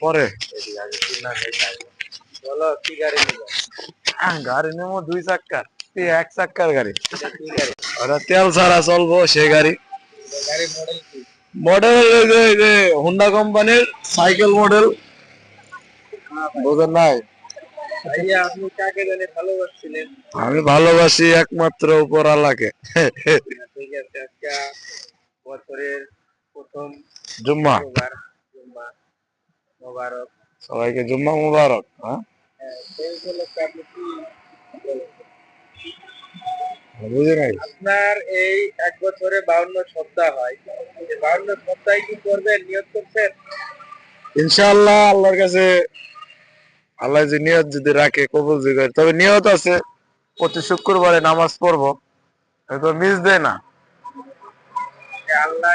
পরে। বলো কি গাড়ি নিবে? গাড়ি নেব দুই চাক্কার। এক চাক্কার গাড়ি। ওটা তেল ছাড়া চলবো সে গাড়ি। মডেল যে হুন্ডা কোম্পানির সাইকেল মডেল বোঝেন নাই? আমি ভালোবাসি একমাত্র উপর আলাকে ঠিক আছে আজকে বছরের প্রথম জুম্মা। মোবারক। সবাইকে জুম্মা মুবারক হ্যাঁ? হ্যাঁ? বুঝি নাই? আপনার এই এক বছরে বাউন্ন সপ্তাহ হয়। বাউন্ন সপ্তাহে কি করবেন? নিয়োগ করছেন? ইনশাআল্লাহ আল্লাহর কাছে আল্লাহ যে নিয়ত যদি রাখে কবুল যদি করে। তবে নিয়ত আছে প্রতি শুক্রবারে নামাজ পড়ব। হয়তো মিস দেয় না। আল্লাহ।